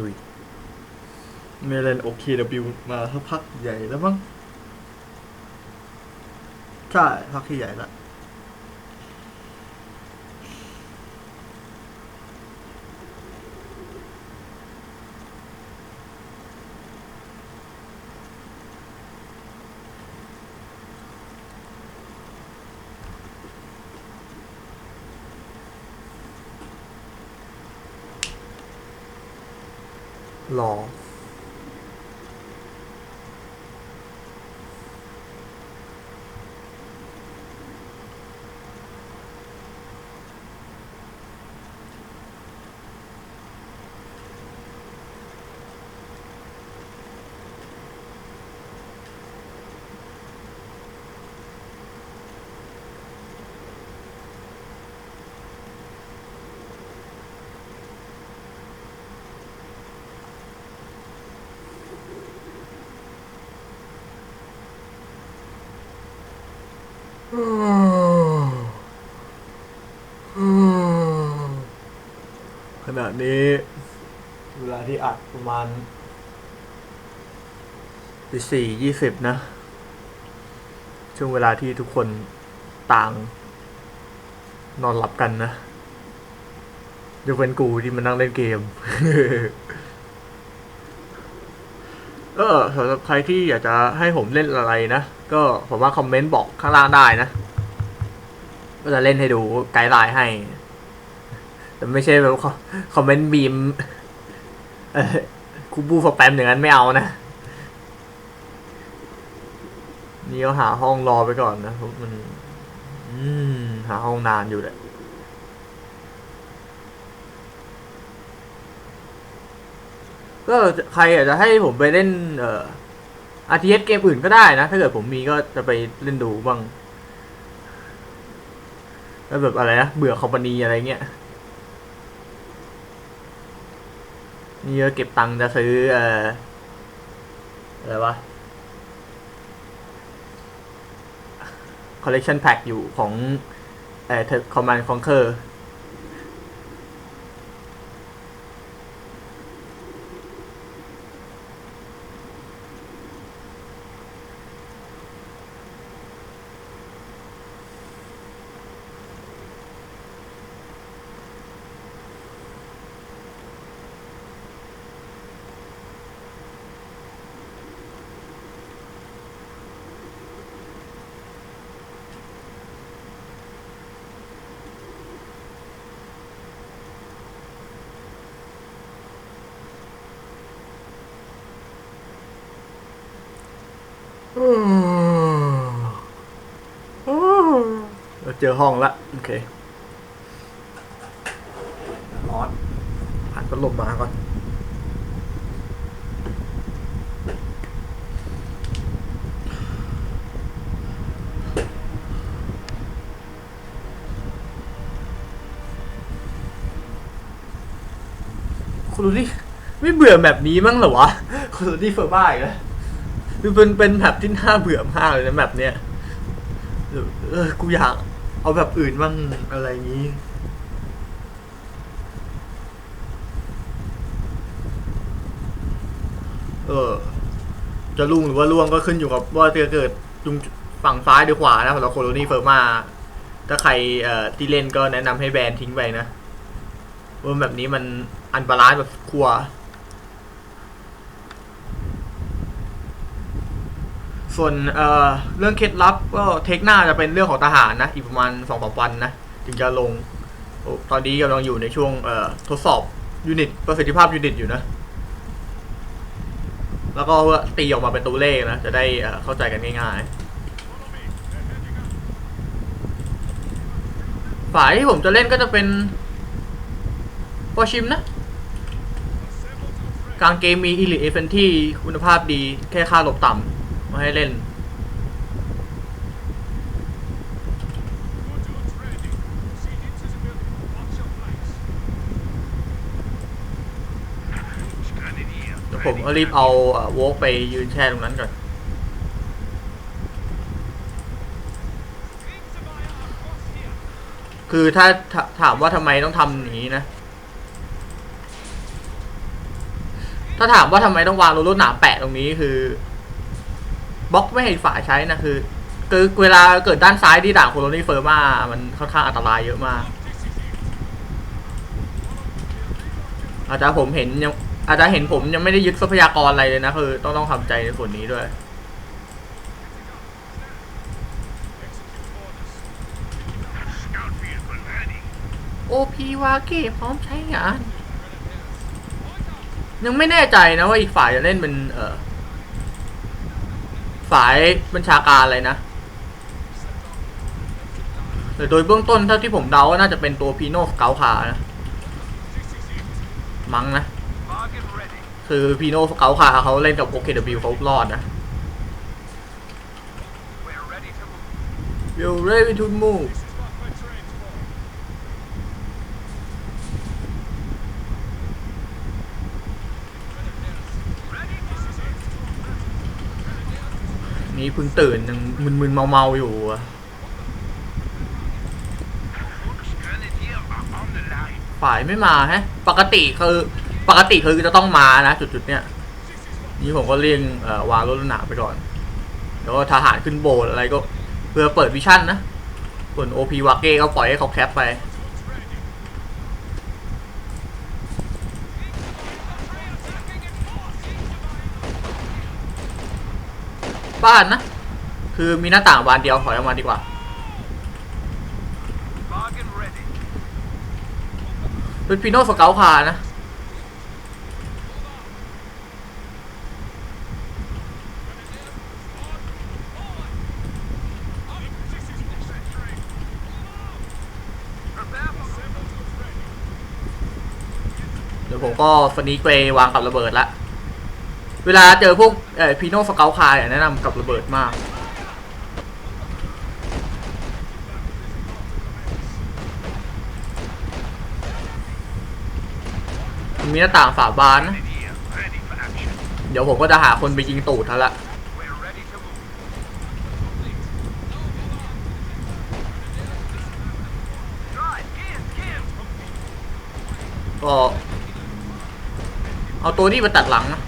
ลุยเม่เล่น OKW มาสักพักใหญ่แล้วมั้งใช่พักที่ใหญ่ละ รอ ขณะนี้ เวลาที่อัดประมาณตีสี่ยี่สิบนะ ช่วงเวลาที่ทุกคนต่าง นอนหลับกันนะยกเว้นกูที่มานั่งเล่นเกม เออสำหรับใครที่อยากจะให้ผมเล่นอะไรนะ ก็ผมว่าคอมเมนต์บอกข้างล่างได้นะก็จะเล่นให้ดูไกด์ไลน์ให้ แต่ไม่ใช่แบบคอมเมนต์บีมคูบูสแปมอย่างนั้นไม่เอานะนี่ก็หาห้องรอไปก่อนนะมันอืมหาห้องนานอยู่แหละก็ใครอยากจะให้ผมไปเล่น เอ่อ RTS เกมอื่นก็ได้นะ ถ้าเกิดผมมีก็จะไปเล่นดูบ้างแล้วแบบอะไรนะเบื่อคอมพานีอะไรเงี้ยนี่ก็เก็บตังค์จะซื้อเอ่ออะไรวะ collection pack อยู่ของเอ่อ Command Conquer เราเจอห้องละ โอเคร้อนผ่านพัดลมมาก่อนคุณรู้ดิไม่เบื่อแบบนี้มั้งเหรอวะคุณรู้ดิเฟอร์บ้าอีกแล้ว คือเป็นเป็นแบบที่น่าเบื่อมากเลยนะแบบเนี้ยเออกูอยากเอาแบบอื่นบ้างอะไรอย่างนี้เออ จะลุ่งหรือว่าล่วงก็ขึ้นอยู่กับว่าจะเกิดจุงฝั่งซ้ายหรือขวานะสำหรับโคโลนีเฟิร์มา ถ้าใครเอ่อที่เล่นก็แนะนำให้แบนทิ้งไปนะว่าแบบนี้มันอันบาลานซ์แบบครัว ส่วนเอ่อเรื่องเคล็ดลับก็เทคหน้าจะเป็นเรื่องของทหารนะ อีกประมาณสองสามวันนะ ถึงจะลงอตอนนี้กำลังอยู่ในช่วงเอ่อทดสอบยูนิตประสิทธิภาพยูนิตอยู่นะ แล้วก็ตีออกมาเป็นตัวเลขนะ จะได้เเข้าใจกันง่ายๆ ฝ่ายที่ผมจะเล่นก็จะเป็นวอชิมนะกลางเกมมี Elite e f e n t y คุณภาพดีแค่ค่าหลบต่ำ มาให้เล่น ผมก็รีบเอาโวกไปยืนแช่ตรงนั้นก่อน คือถ้าถามว่าทำไมต้องทำอย่างนี้นะ ถ้าถามว่าทำไมต้องวางโลโลหนามแปะตรงนี้คือ บล็อกไม่ให้ฝ่ายใช้นะคือคือเวลาเกิดด้านซ้ายที่ด่างโคโลนีเฟอร์มา มันค่อนข้างอันตรายเยอะมาก อาจจะผมเห็นยังอาจจะเห็นผมยังไม่ได้ยึดทรัพยากรอะไรเลยนะคือ ต้องต้องทำใจในส่วนนี้ด้วยโอพีวาเกพร้อมใช้งาน ยังไม่แน่ใจนะว่าอีกฝ่ายจะเล่นเป็นเออ ฝ่ายบัญชาการอะไรนะแต่โดยเบื้องต้นเท่าที่ผมเดาว่าน่าจะเป็นตัวพีโนสเกลคานะมั้งนะ คือพีโนสเกลคาเขาเล่นกับ OKW เขารอดนะ We're ready to move. You ready to move นี่เพิ่งตื่นยังมึนๆเมาๆอยู่อะฝ่ายไม่มาฮะ ปกติคือปกติคือจะต้องมานะจุดๆเนี้ยนี่ผมก็เรียงวางรถหนาไปก่อน แล้วก็ทหารขึ้นโบสถ์อะไรก็เพื่อเปิดวิชั่นนะ ส่วนโอพีวาเก้ก็ปล่อยให้เขาแคปไป บ้านนะ คือมีหน้าต่างบานเดียวถอยออกมาดีกว่าเป็นพีโนสเกลคานะเดี๋ยวผมก็ฟนีเกรวางกับระเบิดละ เวลาเจอพวกเอ่อพีโนสเกลคายแนะนำกับระเบิดมาก มีหน้าต่างฝาบานนะ เดี๋ยวผมก็จะหาคนไปยิงตูดท่านละก็เอาตัวนี้มาตัดหลังนะ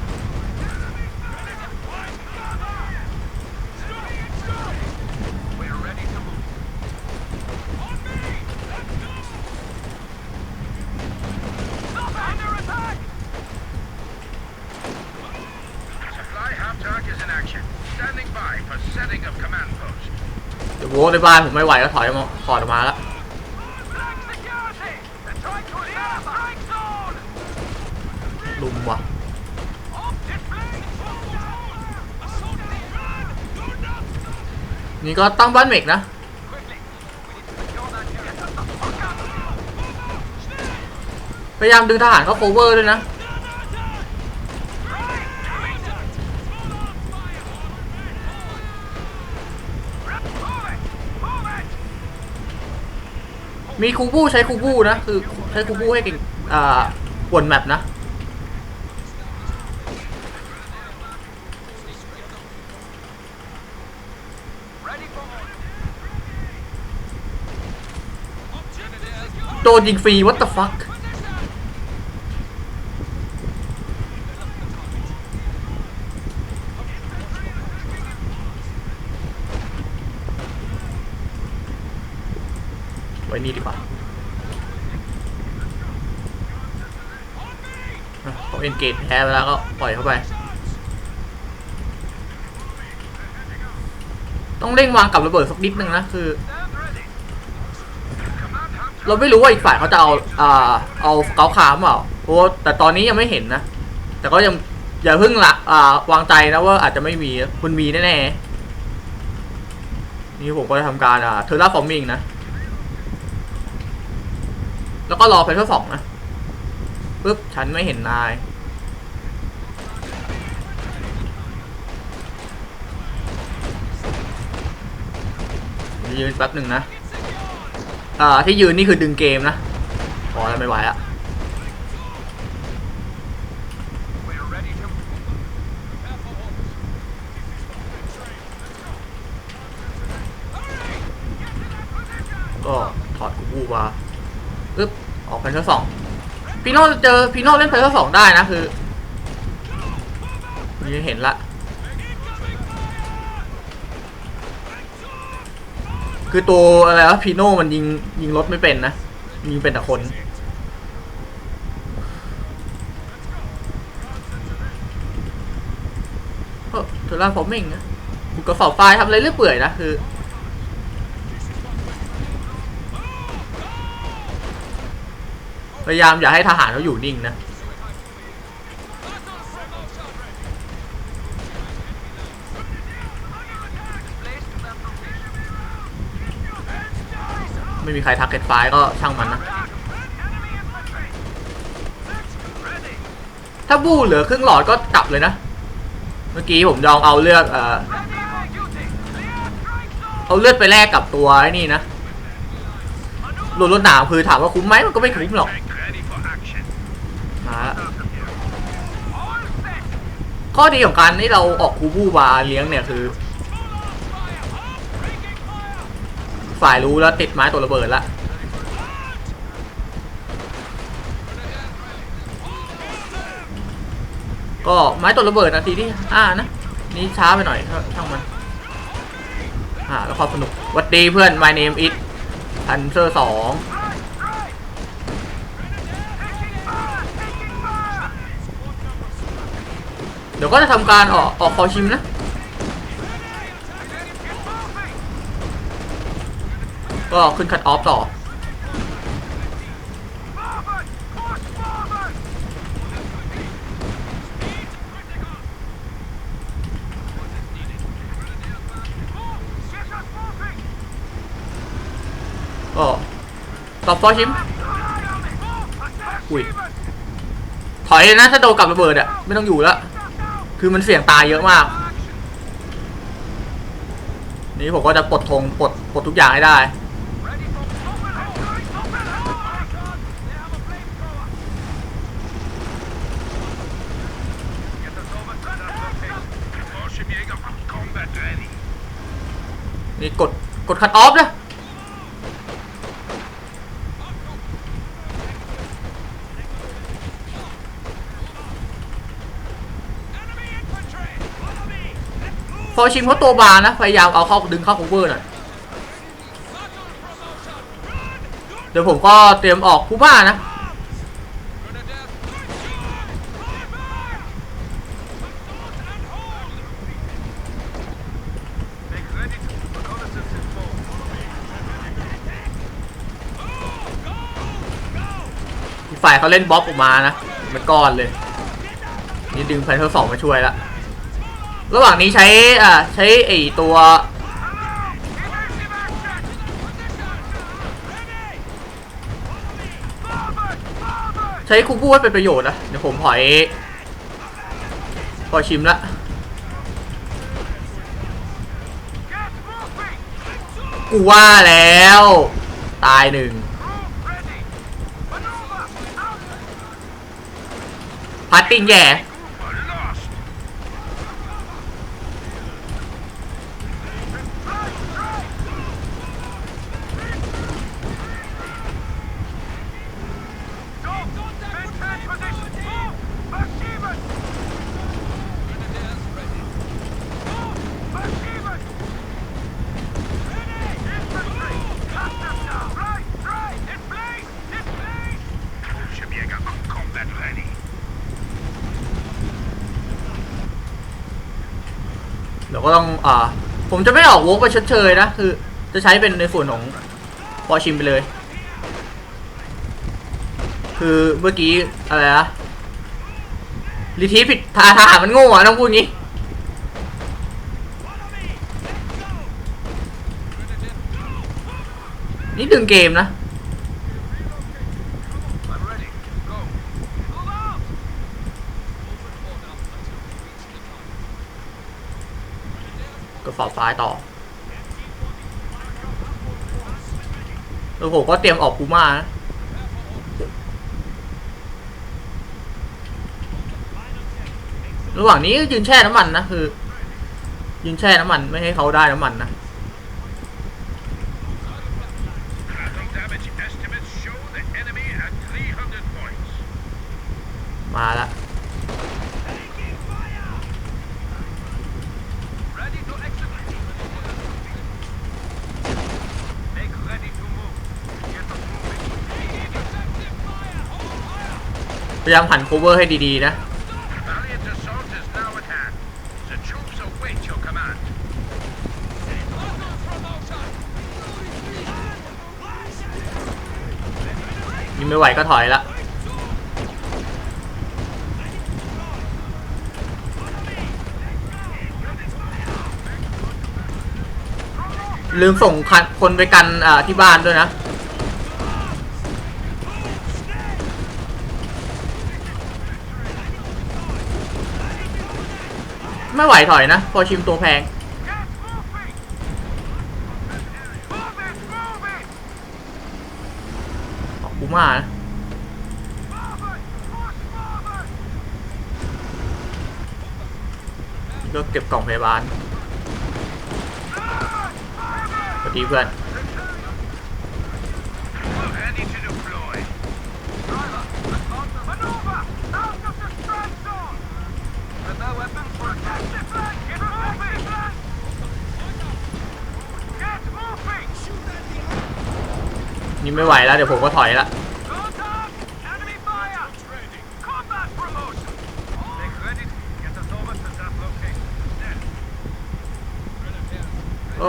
We're ready to move. Stop under attack! Supply half track is in action. Standing by for setting of command post. เดี๋ยวโว้ในบ้านผมไม่ไหวก็ถอยมาถอดออกมาละ Black security! They're trying to attack strike zone! ลุมว่ะนี่ก็ตั้งบ้านเมกนะพยายามดึงทหารเข้าโคเวอร์ด้วยนะ มีคูบูใช้คูบูนะคือใช้คูบูให้เก่งอ่าวนแมปนะโดนยิงฟรี what the fuck ไว้ นี่ดีกว่าเขาเอนเกจแพ้ไปแล้วก็ปล่อยเข้าไป ต้องเร่งวางกับระเบิดสักนิดนึงนะคือ เราไม่รู้ว่าอีกฝ่ายเขาจะเอาอ่าเอาเกาขามเปล่าเพราะว่าแต่ตอนนี้ยังไม่เห็นนะ แต่ก็ยังอย่าเพิ่งละอ่าวางใจนะว่าอาจจะไม่มีคุณมีแน่ๆนี่ผมก็จะทำการอ่าเทอร์ราฟอร์มิงนะ แล้วก็รอเพื่อสองนะปึ๊บฉันไม่เห็นนายยืนแป๊บหนึ่งนะ อ่า ที่ยืนนี่คือดึงเกมนะพอแล้วไม่ไหวอะก็ถอดกูบูมา ปึ๊บออกเป็นเทอร์สองพีโน่เจอพีโน่เล่นเพลเทอร์สองได้นะคือนี่เห็นละ คือตัวอะไรวะพีโน่มันยิงยิงรถไม่เป็นนะ ยิงเป็นแต่คนเออเทอร่าฟอร์มิงนะบุกกระสอบทรายทำอะไรเรื่อยเปื่อยนะคือ พยายามอย่าให้ทหารเขาอยู่นิ่งนะไม่มีใครทักเก็ตไฟล์ก็ช่างมันนะถ้าบู้เหลือครึ่งหลอดก็กลับเลยนะ เมื่อกี้ผมลองเอาเลือกเอ่อเอาเลือดไปแลกกับตัวไอ้นี่นะรถรถหนาวคือถามว่าคุ้มไหมมันก็ไม่คุ้มหรอก ข้อดีของการที่เราออกคูบูบาเลี้ยงเนี่ยคือ ฝ่ายรู้แล้วติดไม้ตัวระเบิดละก็ไม้ตัวระเบิดนาทีที่ห้านะนี่ช้าไปหน่อยช่างมันอ่าแล้วความสนุกวัดดีเพื่อน my name is hunter ง ดี๋ยวก็จะทำการออกออกคอชิมนะก็ขึ้นคัดออฟต่อก็ตอบฟอชิม อุ้ย ถอยเลยนะ ถ้าโดนกับระเบิดอะไม่ต้องอยู่แล้ว คือมันเสี่ยงตายเยอะมาก นี่ผมก็จะปลดธงปลดปลดทุกอย่างให้ได้นี่กดกดคัดออฟนะ พอชิมเขาตัวบางนะ พยายามเอาเข้าดึงเข้า cover หน่อยเดี๋ยวผมก็เตรียมออกคูบ้านะ ฝ่ายเขาเล่นบ๊อบออกมานะเป็นก้อนเลย นี่ดึงแพนเทอร์สองมาช่วยละ ระหว่างนี้ใช้อ่าใช้ไอตัวใช้คูบูให้เป็นประโยชน์นะเดี๋ยวผมถอยพอชิมละกูว่าแล้ว ตายหนึ่งพัดติ้งแย่ Are lost! Go! Maintain position! Move! Back even! Move! Back even! Infantry! Cut them down! Right! Right! In place! In place! Fallschirmjäger on combat ready. เดี๋ยวก็ต้อง อ่า ผมจะไม่ออกวกไปชดเชยนะ คือ จะใช้เป็นในส่วนของพอชิมไปเลย คือเมื่อกี้ อะไรนะลิทีผิดทาทหารมันโง่อะต้องพูดงี้ นี่ดึงเกมนะ I'm ready. Go. Move out! ก็ฝาฟ้ายต่อแล้วผมก็เตรียมออกปูม่านะระหว่างนี้ก็ยืนแช่น้ำมันนะคือ ยืนแช่น้ำมันไม่ให้เขาได้น้ำมันนะ พยายามหันโคเวอร์ให้ดีๆนะ ยิงไม่ไหวก็ถอยละลืมส่งคนไปกันที่บ้านด้วยนะ ไม่ไหวถอยนะ พอชิมตัวแพง ออกกูมานะก็เก็บกล่องพยาบาลสวัสดีเพื่อน Ready to deploy. Driver, maneuver! Out of the strike zone! Prepare weapons for attack. Get flank! Get moving! Get moving! นี่ไม่ไหวแล้วเดี๋ยวผมก็ถอยละ Contact! Enemy fire! Combat promotion! Make ready. Get us over to that location. Then. ก็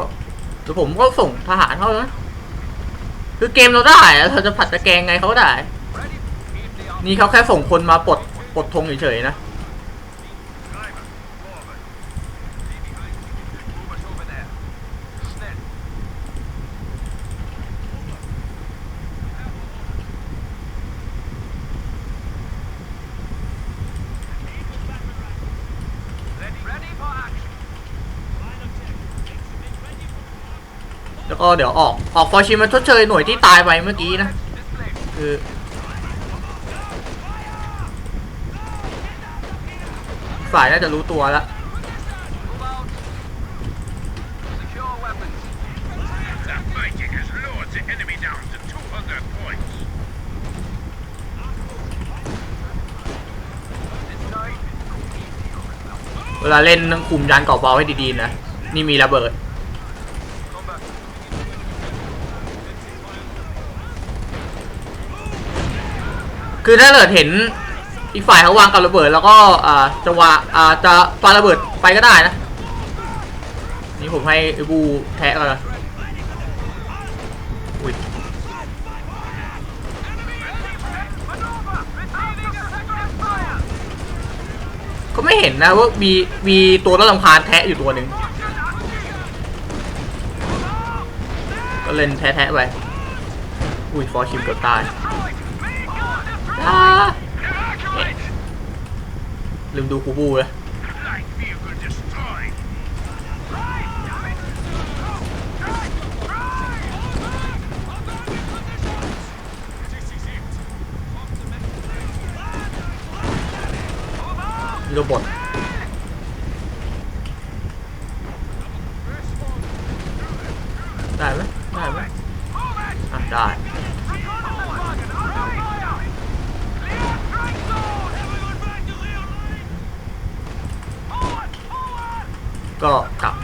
เดี๋ยวผมก็ส่งทหารเข้านะคือเกมเราได้อะเราจะผัดตะแกรงไงเขาก็ได้ Ready. Keep the arm. นี่เขาแค่ส่งคนมาปลดปลดธงเฉยๆนะ แล้วก็เดี๋ยวออกออกฟอร์ชิมมาชดเชยหน่วยที่ตายไปเมื่อกี้นะคือฝ่ายน่าจะรู้ตัวแล้วเวลาเล่นต้องคุมยานเกาะเบาให้ดีๆนะ นี่มีระเบิด คือถ้าเกิดเห็นอีกฝ่ายเขาวางกับระเบิดแล้วก็อ่าจะวาอ่าจะปาระเบิดไปก็ได้นะ นี่ผมให้อบูแทะกันนะอุ้ยก็ไม่เห็นนะว่ามีมีตัวต้นลำคาญแทะอยู่ตัวหนึ่งก็เล่นแทะๆไปอุ้ยฟอร์ชิมเกือบตาย ลืมดูคูบูเลยโรบอทได้ไหมได้ไหมอะได้ ก็กลับ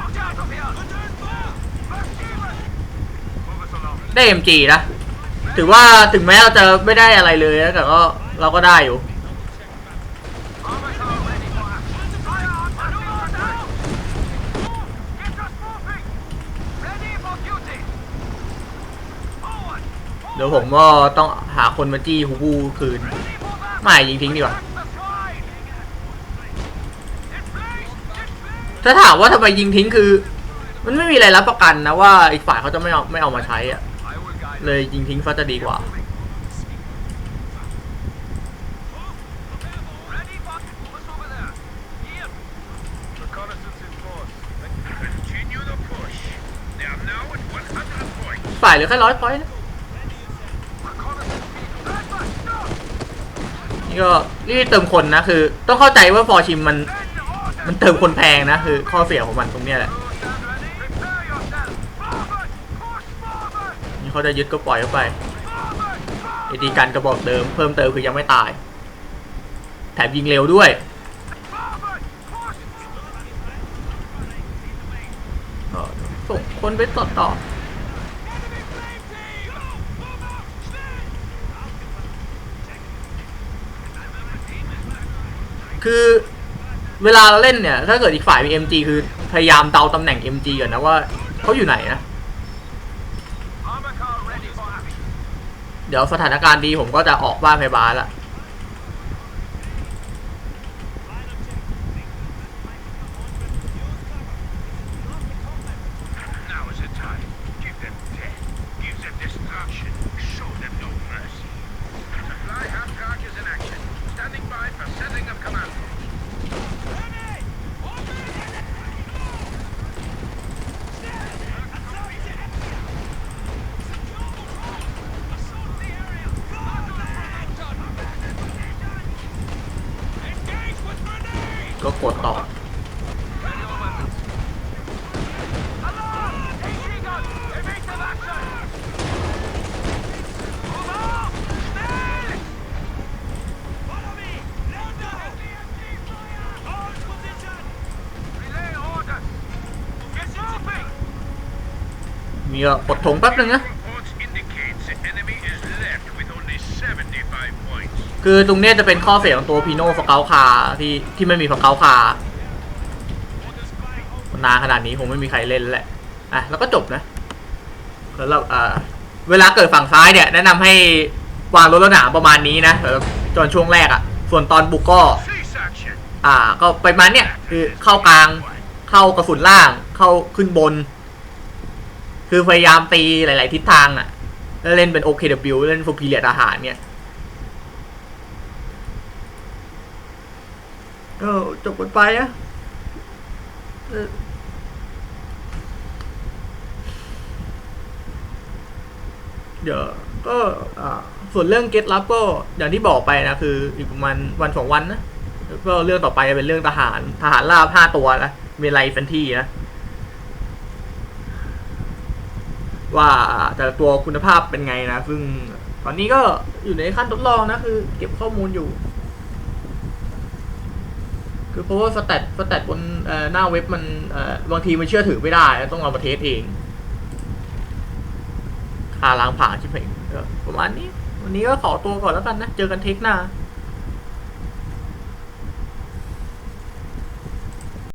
ได้ MG นะ ถือว่าถึงแม้เราจะไม่ได้อะไรเลยนะแต่ก็เราก็ได้อยู่ เดี๋ยวผมก็ต้องหาคนมาจี้ฮูบูคืน ไม่ยิงทิ้งดีกว่า ถ้าถามว่าทำไมยิงทิ้งคือ มันไม่มีอะไรรับประกันนะว่าอีกฝ่ายเขาจะไม่เอาไม่เอามาใช้อะ เลยยิงทิ้งซะจะดีกว่า ฝ่ายเหลือแค่ร้อยพอยต์นะนี่ก็รีบเติมคนนะคือ ต้องเข้าใจว่าฟอร์ชิมมัน มันเติมคนแพงนะคือ ข้อเสียของมันตรงเนี้ยแหละ เขาจะยึดก็ปล่อยเข้าไปไอดีกันกระบอกเดิมเพิ่มเติมคือยังไม่ตาย แถมยิงเร็วด้วยส่งคนไปต่อต่อคือเวลาเราเล่นเนี่ย ถ้าเกิดอีกฝ่ายมี MG คือพยายามเดาตำแหน่ง MG ก่อนนะว่าเขาอยู่ไหนนะ Armor car ready for action. เดี๋ยวสถานการณ์ดีผมก็จะออกบ้านไปบ้านละ มีก็กดถงแป๊บนึงนะคือตรงเนี้ยจะเป็นข้อเสียของตัวพีโน่สเกลคาที่ที่ไม่มีสเกลคานานขนาดนี้คงไม่มีใครเล่นแหละอะแล้วก็จบนะแล้วเราอ่าเวลาเกิดฝั่งซ้ายเนี่ย แนะนำให้วางรถระหนามประมาณนี้นะเออตอนช่วงแรกอะ่ะ ส่วนตอนบุกก็ อ่า ก็ไปมาเนี่ย คือเข้ากลาง เข้ากระสุนล่าง เข้าขึ้นบน คือพยายามตีหลาย ๆ ทิศทางอะแล้วเล่นเป็น OKW เล่นฟูพีเลียทหารเนี่ยก็จบกันไปอะเดี๋ยวก็ส่วนเรื่องเก็ตลับก็อย่างที่บอกไปนะคืออีกประมาณวันสองวันนะก็เรื่องต่อไปเป็นเรื่องทหารทหารราบห้าตัวนะมีไลเฟนที่นะ ว่าแต่ละตัวคุณภาพเป็นไงนะ ซึ่งตอนนี้ก็อยู่ในขั้นทดลองนะคือ เก็บข้อมูลอยู่ คือเพราะว่าสแตทสแตทบนหน้าเว็บมันบางทีมันเชื่อถือไม่ได้ต้องเอามาเทสเองค่าล้างผ่าชิบหายก็ประมาณนี้ วันนี้ก็ขอตัวก่อนแล้วกันนะ เจอกันเทคหน้า